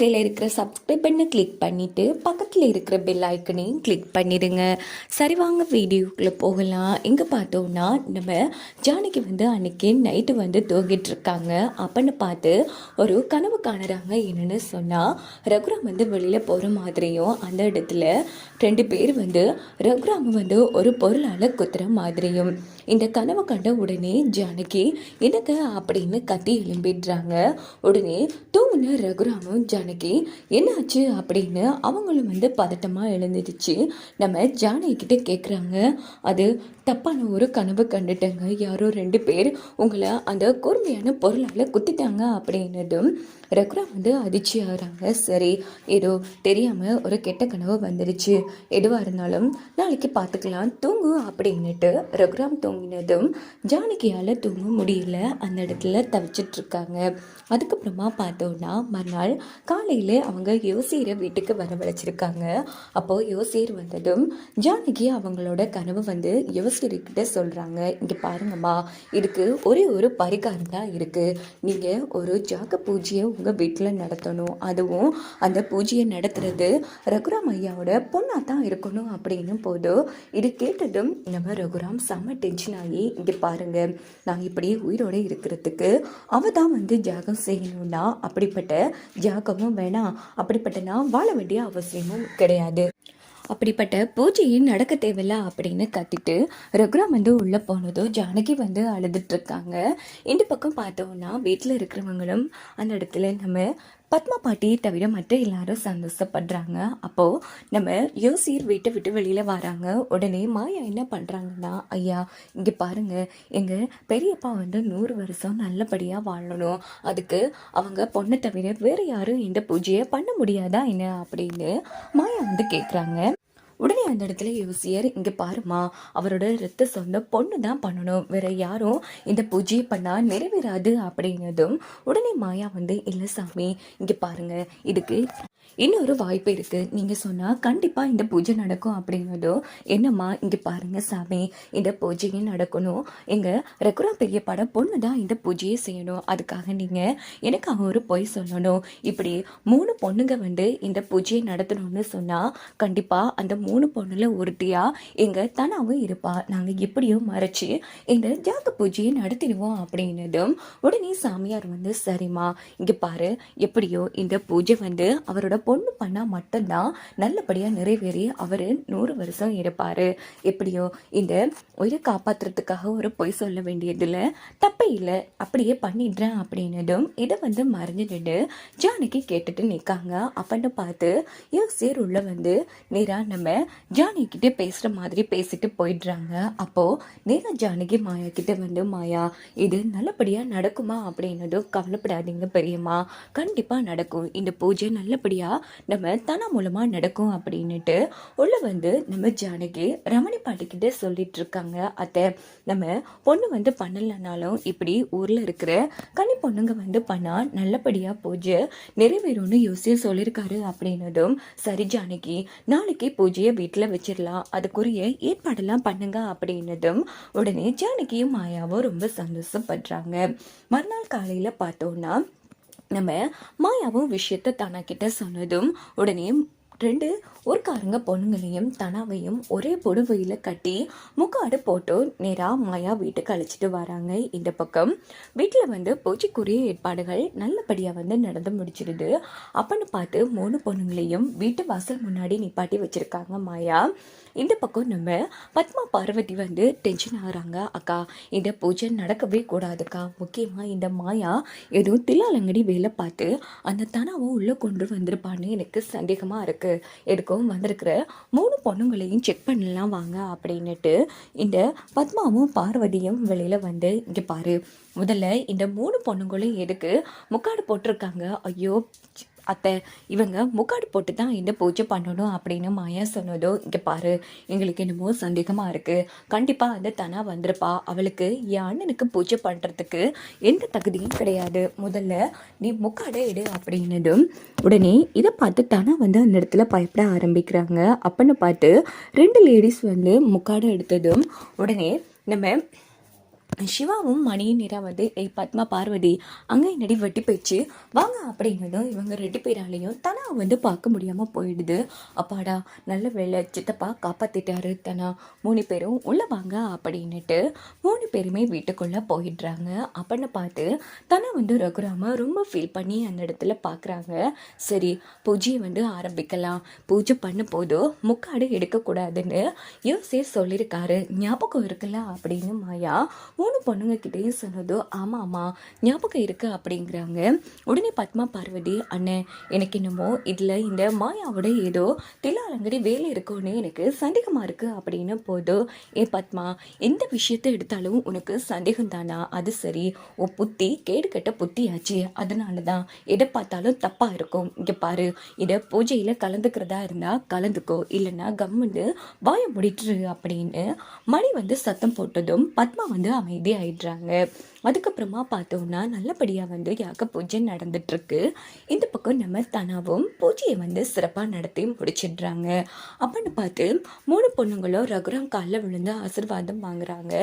கீழே இருக்கிற சப்ஸ்கிரைப் பண்ண கிளிக் பண்ணிவிட்டு பக்கத்தில் இருக்கிற பெல் ஐக்கனையும் கிளிக் பண்ணிடுங்க. சரி வாங்க வீடியோக்குள்ளே போகலாம். இங்கே பார்த்தோம்னா நம்ம ஜானகி வந்து அன்னைக்கு நைட்டு வந்து தூங்கிட்டு இருக்காங்க. அப்பன்னு பார்த்து ஒரு கனவு காணுறாங்க. என்னென்னு சொன்னால் ரகுராம் வந்து வெளியில் போகிற மாதிரியும் அந்த இடத்துல ரெண்டு பேர் வந்து ரகுராம் வந்து ஒரு பொருளால் குத்துற மாதிரியும். இந்த கனவு கண்ட உடனே ஜானகி எனக்கு அப்படின்னு கத்தி எழும்பிடுறாங்க. உடனே தூங்கின ரகுராமும் ஜானகி என்னாச்சு அப்படின்னு அவங்களும் வந்து பதட்டமாக எழுந்துடுச்சு நம்ம ஜானிகிட்ட கேட்குறாங்க அது தப்பான ஒரு கனவு கண்டுட்டேங்க. யாரோ ரெண்டு பேர் உங்களை அந்த கூர்மையான பொருளால் குத்திட்டாங்க அப்படின்னதும் ரகுராம் வந்து அதிர்ச்சி ஆகுறாங்க. சரி ஏதோ தெரியாமல் ஒரு கெட்ட கனவு வந்துடுச்சு எதுவாக இருந்தாலும் நாளைக்கு பார்த்துக்கலாம் தூங்கு அப்படின்னுட்டு ரகுராம் தூங்கினதும் ஜானகியால் தூங்க முடியல. அந்த இடத்துல தவிச்சிட்ருக்காங்க. அதுக்கப்புறமா பார்த்தோன்னா மறுநாள் காலையில் அவங்க யோசியரை வீட்டுக்கு வரவழைச்சிருக்காங்க. அப்போது யோசியர் வந்ததும் ஜானகி அவங்களோட கனவு வந்து யோசி ஜோசியர்கிட்ட சொல்கிறாங்க இங்கே பாருங்கம்மா இதுக்கு ஒரே ஒரு பரிகாரம் தான் இருக்குது நீங்கள் ஒரு ஜாக்க பூஜையை உங்கள் வீட்டில் நடத்தணும். அதுவும் அந்த பூஜையை நடத்துறது ரகுராம் ஐயாவோட பொண்ணாக தான் இருக்கணும் அப்படின்னு போதும் இது கேட்டதும் நம்ம ரகுராம் செம்ம டென்ஷன் ஆகி இங்கே பாருங்கள் நான் இப்படி உயிரோட இருக்கிறதுக்கு அவ தான் வந்து ஜாகம் செய்யணும்னா அப்படிப்பட்ட ஜாகமும் வேணாம். அப்படிப்பட்ட நான் வாழ வேண்டிய அவசியமும் கிடையாது. அப்படிப்பட்ட பூஜையும் நடக்க தேவையில்ல அப்படின்னு கத்திட்டு ரகுராம் வந்து உள்ளே போனதும் ஜானகி வந்து அழுதுட்டு இருக்காங்க. இந்த பக்கம் பார்த்தோம்னா வீட்டில் இருக்கிறவங்களும் அந்த இடத்துல நம்ம பத்மா பாட்டியை தவிர மற்ற எல்லாரும் சந்தோஷப்படுறாங்க. அப்போது நம்ம யோசியர் வீட்டை விட்டு வெளியில் வராங்க. உடனே மாயா என்ன பண்ணுறாங்கன்னா ஐயா இங்கே பாருங்கள் எங்கள் பெரியப்பா வந்து நூறு வருஷம் நல்லபடியாக வாழணும். அதுக்கு அவங்க பொண்ணை தவிர வேறு யாரும் இந்த பூஜையை பண்ண முடியாதா என்ன? அப்படின்னு மாயா வந்து கேட்குறாங்க உடனே அந்த இடத்துல யோசியர் இங்கே பாருமா அவரோட ரத்த சொந்த பொண்ணு தான் பண்ணணும். வேற யாரும் இந்த பூஜையை பண்ணால் நிறைவேறாது அப்படின்னதும் உடனே மாயா வந்து இல்லை சாமி இங்கே பாருங்க இதுக்கு இன்னொரு வாய்ப்பு இருக்கு. நீங்க சொன்னா கண்டிப்பாக இந்த பூஜை நடக்கும் அப்படின்னதும் என்னம்மா இங்க பாருங்க சாமி இந்த பூஜையே நடக்கணும். எங்க ரெகுரா பெரிய பட பொண்ணு தான் இந்த பூஜையை செய்யணும். அதுக்காக நீங்க எனக்கு அவன் ஒரு பொய் சொல்லணும். இப்படி மூணு பொண்ணுங்க வந்து இந்த பூஜையை நடத்தணும்னு சொன்னா கண்டிப்பாக அந்த மூணு பொண்ணில் ஒருத்தியா எங்க தனாவும் இருப்பாள் நாங்கள் எப்படியும் மறைச்சு இந்த ஜாக்கு பூஜையை நடத்திடுவோம் அப்படின்னதும் உடனே சாமியார் வந்து சரிம்மா இங்க பாரு எப்படியோ இந்த பூஜை வந்து அவரோட பொண்ணு பண்ணால் மட்டும்தான் நல்லபடியாக நிறைவேறி அவர் நூறு வருஷம் இருப்பார். எப்படியோ இந்த உயிரை காப்பாற்றுறதுக்காக ஒரு பொய் சொல்ல வேண்டியதில் தப்பே இல்லை. அப்படியே பண்ணிடுறேன் அப்படின்னதும் இதை வந்து மறைஞ்சிட்டு ஜானகி கேட்டுட்டு நிற்காங்க. அப்பன்னு பார்த்து யோசியர் உள்ள வந்து நேரா நம்ம ஜானகி பேசுகிற மாதிரி பேசிட்டு போயிடுறாங்க. அப்போது நேரா ஜானகி மாயா கிட்ட வந்து மாயா இது நல்லபடியாக நடக்குமா? அப்படின்னதும் கவலைப்படாதீங்க பெரியம்மா. கண்டிப்பாக நடக்கும். இந்த பூஜை நல்லபடியாக நல்லபடியா நம்ம தன மூலமாக நடக்கும் அப்படின்னுட்டு உள்ள வந்து நம்ம ஜானகி ரமணி பாட்டிக்கிட்ட சொல்லிட்டு இருக்காங்க. அத்தை நம்ம பொண்ணு வந்து பண்ணலைனாலும் இப்படி ஊரில் இருக்கிற கனி பொண்ணுங்க வந்து பண்ணா நல்லபடியாக பூஜை நிறைவேறும்னு யோசிச்சு சொல்லியிருக்காரு அப்படின்னதும் சரி ஜானகி நாளைக்கு பூஜையை வீட்டில் வச்சிடலாம். அதுக்குரிய ஏற்பாடெல்லாம் பண்ணுங்க அப்படின்னதும் உடனே ஜானகியும் மாயாவும் ரொம்ப சந்தோஷப்படுறாங்க. மறுநாள் காலையில் பார்த்தோன்னா நம்ம மாயாவும் விஷயத்தை தனா கிட்ட சொன்னதும் உடனே ரெண்டு ஊர்க்காரங்க பொண்ணுங்களையும் தனாவையும் ஒரே புடுவையில் கட்டி முக்காடு போட்டு நேராக மாயா வீட்டுக்கு அழைச்சிட்டு வராங்க இந்த பக்கம். வீட்டில் வந்து பூச்சிக்குரிய ஏற்பாடுகள் நல்லபடியாக வந்து நடந்து முடிச்சிடுது அப்பன்னு பார்த்து மூணு பொண்ணுங்களையும் வீட்டு வாசல் முன்னாடி நிப்பாட்டி வச்சுருக்காங்க மாயா. இந்த பக்கம் நம்ம பத்மா பார்வதி வந்து டென்ஷன் ஆகிறாங்க. அக்கா இந்த பூஜை நடக்கவே கூடாதுக்கா. முக்கியமாக இந்த மாயா ஏதோ தில்லாலங்கடி வேலை பார்த்து அந்த தனாவை உள்ளே கொண்டு வந்திருப்பான்னு எனக்கு சந்தேகமாக இருக்குது எதுக்கும் வந்திருக்கிற மூணு பொண்ணுங்களையும் செக் பண்ணலாம் வாங்க அப்படின்னுட்டு இந்த பத்மாவும் பார்வதியும் வெளியில் வந்து இங்கே பாரு. முதல்ல இந்த மூணு பொண்ணுங்களும் எதுக்கு முக்காடு போட்டிருக்காங்க. ஐயோ அத்தை இவங்க முக்காடு போட்டு தான் இந்த பூஜை பண்ணணும் அப்படின்னு மாயா சொன்னதோ இங்கே பாரு எங்களுக்கு என்னமோ சந்தேகமாக இருக்குது கண்டிப்பாக அந்த தனா வந்திருப்பா. அவளுக்கு என் அண்ணனுக்கு பூஜை பண்ணுறதுக்கு எந்த தகுதியும் கிடையாது. முதல்ல நீ முக்காடை எடு அப்படின்னதும் உடனே இதை பார்த்து தனா வந்து அந்த இடத்துல பயப்பட ஆரம்பிக்கிறாங்க. அப்படின்னு பார்த்து ரெண்டு லேடிஸ் வந்து முக்காடை எடுத்ததும் உடனே நம்ம சிவாவும் மணியும் நிறாவது வந்து ஏய் பத்மா பார்வதி அங்கே என்னடி வெட்டி போயிடுச்சு? வாங்க அப்படின்னதும் இவங்க ரெண்டு பேராலையும் தனா வந்து பார்க்க முடியாமல் போயிடுது. அப்பாடா நல்ல வேலை சித்தப்பா காப்பாற்றிட்டாரு தனா. மூணு பேரும் உள்ளே வாங்க அப்படின்னுட்டு மூணு பேருமே வீட்டுக்குள்ளே போயிடுறாங்க. அப்படின்னு பார்த்து தனா வந்து ரகுராம ரொம்ப ஃபீல் பண்ணி அந்த இடத்துல பார்க்குறாங்க சரி பூஜையை வந்து ஆரம்பிக்கலாம். பூஜை பண்ணும் போதும் முக்காடு எடுக்கக்கூடாதுன்னு யோசியே சொல்லியிருக்காரு. ஞாபகம் இருக்குல்ல? அப்படின்னு மாயா மூணு பொண்ணுங்க கிட்டேயும் சொன்னதோ ஆமாம் ஆமாம் ஞாபகம் இருக்குது அப்படிங்கிறாங்க. உடனே பத்மா பார்வதி அண்ணே எனக்கு என்னமோ இதில் இந்த மாயாவோட ஏதோ தில்லாலங்கடி வேலை இருக்கும்னு எனக்கு சந்தேகமாக இருக்குது அப்படின்னு போதும். ஏ பத்மா எந்த விஷயத்தை எடுத்தாலும் உனக்கு சந்தேகம் தானா? அது சரி. உன் புத்தி கேடு கட்ட புத்தியாச்சு. அதனால தான் எதை பார்த்தாலும் தப்பாக இருக்கும். இங்கே பாரு இதை பூஜையில் கலந்துக்கிறதா இருந்தால் கலந்துக்கோ. இல்லைன்னா கம்முன்னு வாய முடிட்டுரு அப்படின்னு மணி வந்து சத்தம் போட்டதும் பத்மா வந்து அமைதி ஆயிடுறாங்க. அதுக்கப்புறமா பார்த்தோம்னா நல்லபடியாக வந்து யாக பூஜை நடந்துட்டுருக்கு. இந்த பக்கம் நம்ம தனாவும் பூஜையை வந்து சிறப்பாக நடத்தி முடிச்சிடுறாங்க. அப்படின்னு பார்த்து மூணு பொண்ணுங்களும் ரகுராம் காலில் விழுந்து ஆசிர்வாதம் வாங்குறாங்க.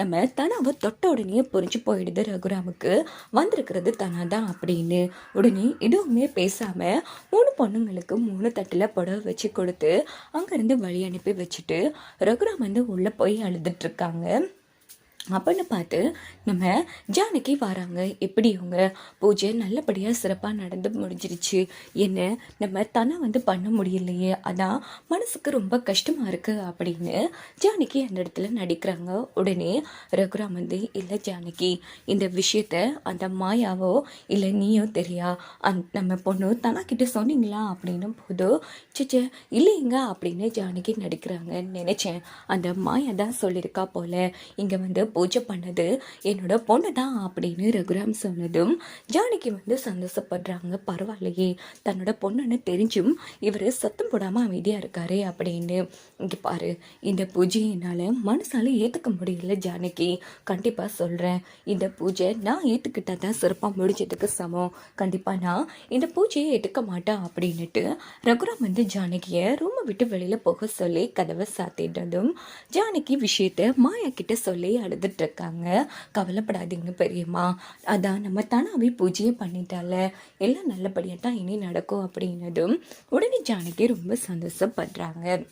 நம்ம தனாவை தொட்ட உடனே புரிஞ்சு போயிடுது ரகுராமுக்கு. வந்திருக்கிறது தனா தான் அப்படின்னு. உடனே எதுவுமே பேசாமல் மூணு பொண்ணுங்களுக்கு மூணு தட்டில் புடவை வச்சு கொடுத்து அங்கேருந்து வழி அனுப்பி வச்சுட்டு ரகுராம் வந்து உள்ளே போய் அழுதுட்ருக்காங்க அப்படின்னு பார்த்து நம்ம ஜானகி வராங்க. எப்படி அவங்க பூஜை நல்லபடியாக சிறப்பாக நடந்து முடிஞ்சிருச்சு? என்ன நம்ம தனை வந்து பண்ண முடியலையே? அதான் மனசுக்கு ரொம்ப கஷ்டமாக இருக்குது அப்படின்னு ஜானகி அந்த இடத்துல நடிக்கிறாங்க. உடனே ரகுராம் வந்து இல்லை ஜானகி இந்த விஷயத்த அந்த மாயாவோ இல்லை நீயோ தெரியா? அந் நம்ம பொண்ணு தனா கிட்ட சொன்னீங்களா? அப்படின்னும் போது சிச்சே இல்லைங்க அப்படின்னு ஜானகி நடிக்கிறாங்க நினச்சேன். அந்த மாயா தான் சொல்லியிருக்கா போல. இங்கே வந்து பூஜை பண்ணது என்னோட பொண்ணு தான் அப்படின்னு ரகுராம் சொன்னதும் ஜானகி வந்து சந்தோஷப்படுறாங்க. பரவாயில்லையே தன்னோட பொண்ணுன்னு தெரிஞ்சும் இவர் சத்தம் போடாமல் அமைதியாக இருக்காரு அப்படின்னு. இங்கே பாரு இந்த பூஜையை என்னால் மனசால ஏற்றுக்க முடியல ஜானகி. கண்டிப்பாக சொல்கிறேன் இந்த பூஜை நான் ஏற்றுக்கிட்டா தான் சிறப்பாக முடிஞ்சதுக்கு சமம். கண்டிப்பாக நான் இந்த பூஜையை ஏற்றுக்க மாட்டேன் அப்படின்னுட்டு ரகுராம் வந்து ஜானகியை ரூமை விட்டு வெளியில் போக சொல்லி கதவை சாத்திட்டதும் ஜானகி விஷயத்தை மாயா கிட்ட சொல்லி அழுது இருக்காங்க கவலைப்படாதீங்க பெரியம்மா. அதான் நம்ம தானாவே பூஜையை பண்ணிட்டால. எல்லாம் நல்லபடியாக தான் இனி நடக்கும் அப்படின்னதும் உடனே ஜானகி ரொம்ப சந்தோஷப்படுறாங்க.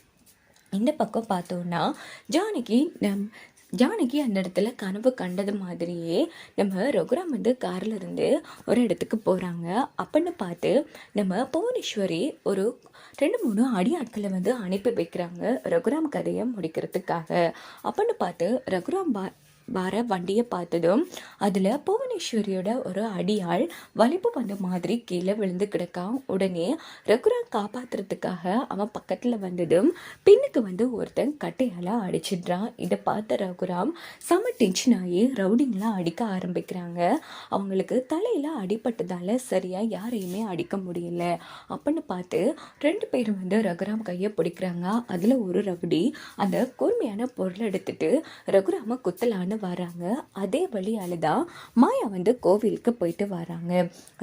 இந்த பக்கம் பார்த்தோன்னா ஜானகி நம் ஜானகி அந்த இடத்துல கனவு கண்டது மாதிரியே நம்ம ரகுராம் வந்து காரில் இருந்து ஒரு இடத்துக்கு போகிறாங்க அப்படின்னு பார்த்து நம்ம புவனேஸ்வரி ஒரு ரெண்டு மூணு அடி ஆட்களை வந்து அனுப்பி வைக்கிறாங்க ரகுராம் கதையை முடிக்கிறதுக்காக. அப்படின்னு பார்த்து ரகுராம் பா வர வண்டியை பார்த்ததும் அதில் புவனேஸ்வரியோட ஒரு அடியாள் வலிப்பு வந்த மாதிரி கீழே விழுந்து கிடக்கான். உடனே ரகுராம் காப்பாத்துறதுக்காக அவன் பக்கத்தில் வந்ததும் பின்னுக்கு வந்து ஒருத்தன் கட்டையால் அடிச்சிடுறான். இதை பார்த்த ரகுராம் செம டென்ஷன் ஆகி ரவுடிங்லாம் அடிக்க ஆரம்பிக்கிறாங்க. அவங்களுக்கு தலையில் அடிபட்டதால சரியாக யாரையுமே அடிக்க முடியல. அப்படின்னு பார்த்து ரெண்டு பேரும் வந்து ரகுராம் கையை பிடிக்கிறாங்க. அதில் ஒரு ரவுடி அந்த கூர்மையான பொருளை எடுத்துட்டு ரகுராம குத்தலான்னு வராங்க அதே வழியால தான் மாயா வந்து கோவிலுக்கு போயிட்டு வராங்க.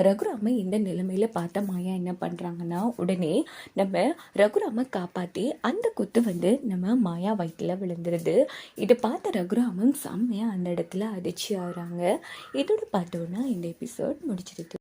ரகுராமை இந்த நிலைமையில் பார்த்த மாயா என்ன பண்ணுறாங்கன்னா உடனே நம்ம ரகுராம காப்பாற்றி அந்த குத்து வந்து நம்ம மாயா வயிற்றில் விழுந்துருது. இதை பார்த்த ரகுராமன் செம்மையாக அந்த இடத்துல அதிர்ச்சி ஆகிறாங்க. இதோட பார்த்தோன்னா இந்த எபிசோட் முடிச்சிருது